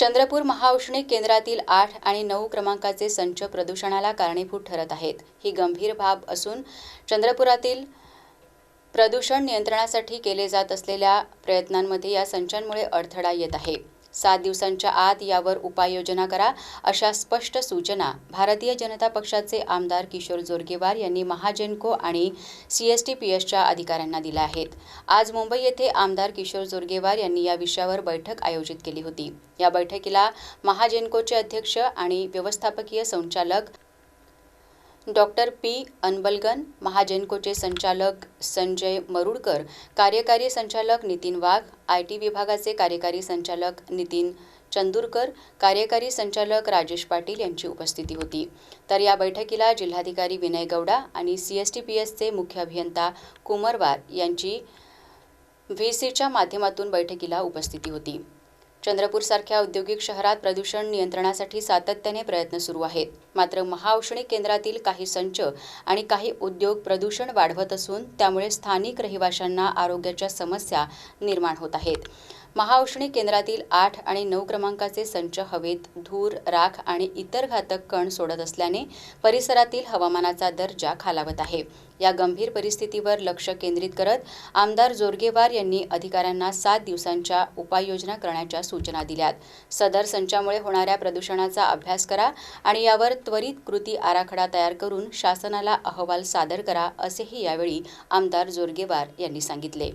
चंद्रपूर महाउष्णिक केंद्रातील आठ आणि नऊ क्रमांकाचे संच प्रदूषणाला कारणीभूत ठरत आहेत. ही गंभीर बाब असून चंद्रपुरातील प्रदूषण नियंत्रणासाठी केले जात असलेल्या प्रयत्नांमध्ये या संचांमुळे अडथळा येत आहे. सात दिवसांच्या आत यावर उपाययोजना करा अशा स्पष्ट सूचना भारतीय जनता पक्षाचे आमदार किशोर जोरगेवार यांनी महाजेनको आणि सी एस टी पी एसच्या अधिकाऱ्यांना दिल्या आहेत. आज मुंबई येथे आमदार किशोर जोरगेवार यांनी या विषयावर बैठक आयोजित केली होती. या बैठकीला महाजेनकोचे अध्यक्ष आणि व्यवस्थापकीय संचालक डॉक्टर पी. अनबलगन महाजेनकोचे संचालक संजय मरुडकर कार्यकारी संचालक नितीन वाघ आय टी विभागाचे कार्यकारी संचालक नितीन चंदूरकर कार्यकारी संचालक राजेश पाटील यांची उपस्थिती होती. तर या बैठकीला जिल्हाधिकारी विनय गौडा आणि सी एस टी पी एसचे मुख्य अभियंता कुमरवार यांची व्ही सीच्या माध्यमातून बैठकीला उपस्थिती होती. चंद्रपूरसारख्या औद्योगिक शहरात प्रदूषण नियंत्रणासाठी सातत्याने प्रयत्न सुरू आहेत. मात्र महाऔष्णिक केंद्रातील काही संच आणि काही उद्योग प्रदूषण वाढवत असून त्यामुळे स्थानिक रहिवाशांना आरोग्याच्या समस्या निर्माण होत आहेत. महाऔष्णिक केंद्रातील आठ आणि नऊ क्रमांकाचे संच हवेत धूर राख आणि इतर घातक कण सोडत असल्याने परिसरातील हवामानाचा दर्जा खालावत आहे. या गंभीर परिस्थितीवर लक्ष केंद्रित करत आमदार जोरगेवार यांनी अधिकाऱ्यांना सात दिवसांच्या उपाययोजना करण्याच्या सूचना दिल्यात. सदर संचामुळे होणाऱ्या प्रदूषणाचा अभ्यास करा आणि यावर त्वरित कृती आराखडा तयार करून शासनाला अहवाल सादर करा असेही यावेळी आमदार जोरगेवार यांनी सांगितले.